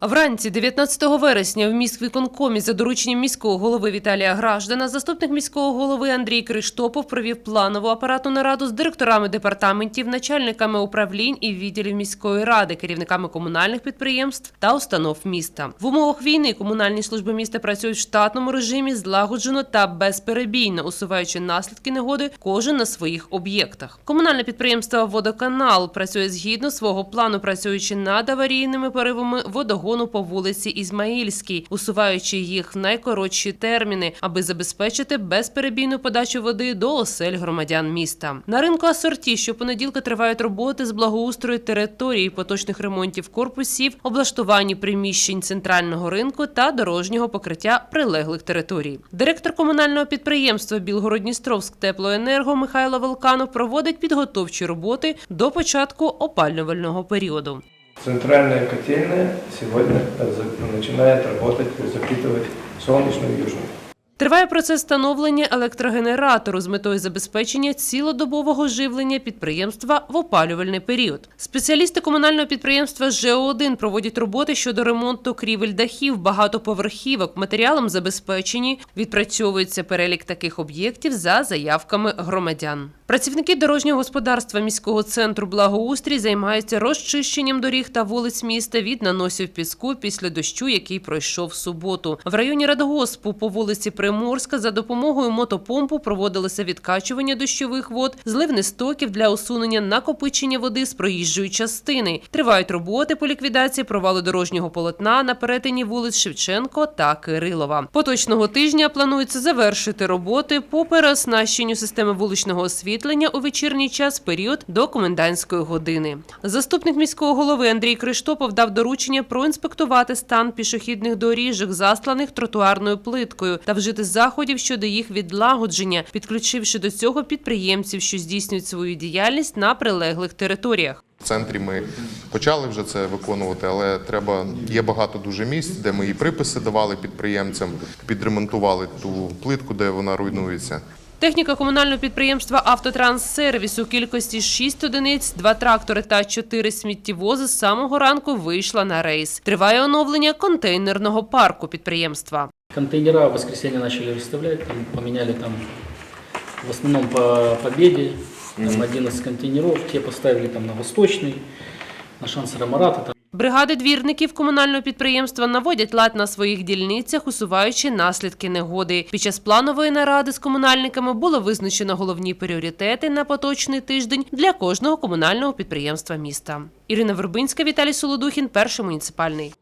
Вранці 19 вересня в міськвиконкомі за дорученням міського голови Віталія Граждана заступник міського голови Андрій Криштопов провів планову апаратну нараду з директорами департаментів, начальниками управлінь і відділів міської ради, керівниками комунальних підприємств та установ міста. В умовах війни комунальні служби міста працюють в штатному режимі злагоджено та безперебійно, усуваючи наслідки негоди кожен на своїх об'єктах. Комунальне підприємство Водоканал працює згідно свого плану, працюючи над аварійними поривами водогону по вулиці Ізмаїльській, усуваючи їх в найкоротші терміни, аби забезпечити безперебійну подачу води до осель громадян міста. На ринку асорті щопонеділка тривають роботи з благоустрою території, поточних ремонтів корпусів, облаштуванні приміщень центрального ринку та дорожнього покриття прилеглих територій. Директор комунального підприємства Білгородністровськ теплоенерго Михайло Волканов проводить підготовчі роботи до початку опалювального періоду. Центральная котельная сегодня начинает работать, запитывать солнечную южную. Триває процес встановлення електрогенератору з метою забезпечення цілодобового живлення підприємства в опалювальний період. Спеціалісти комунального підприємства ЖО1 проводять роботи щодо ремонту крівель дахів, багатоповерхівок. Матеріалом забезпечені. Відпрацьовується перелік таких об'єктів за заявками громадян. Працівники дорожнього господарства міського центру благоустрій займаються розчищенням доріг та вулиць міста від наносів піску після дощу, який пройшов в суботу. В районі Радгоспу по вулиці Приморська за допомогою мотопомпу проводилося відкачування дощових вод, зливни стоків для усунення накопичення води з проїжджої частини. Тривають роботи по ліквідації провалу дорожнього полотна на перетині вулиць Шевченко та Кирилова. Поточного тижня планується завершити роботи по переоснащенню системи вуличного освітлення у вечірній час період до комендантської години. Заступник міського голови Андрій Криштопов дав доручення проінспектувати стан пішохідних доріжок, засланих тротуарною плиткою, та вжити заходів щодо їх відлагодження, підключивши до цього підприємців, що здійснюють свою діяльність на прилеглих територіях. В центрі ми почали вже це виконувати, але треба є багато дуже місць, де ми і приписи давали підприємцям, підремонтували ту плитку, де вона руйнується. Техніка комунального підприємства «Автотранссервіс» у кількості 6 одиниць, 2 трактори та 4 сміттєвози з самого ранку вийшла на рейс. Триває оновлення контейнерного парку підприємства. Контейнера в воскресенье начали выставлять, там поменяли там в основном по Победе, там 11 контейнеров, те поставили там на Восточный, на шансера Марата, там Бригади двірників комунального підприємства наводять лад на своїх дільницях, усуваючи наслідки негоди. Під час планової наради з комунальниками було визначено головні пріоритети на поточний тиждень для кожного комунального підприємства міста. Ірина Вербинська, Віталій Солодухін, перший муніципальний.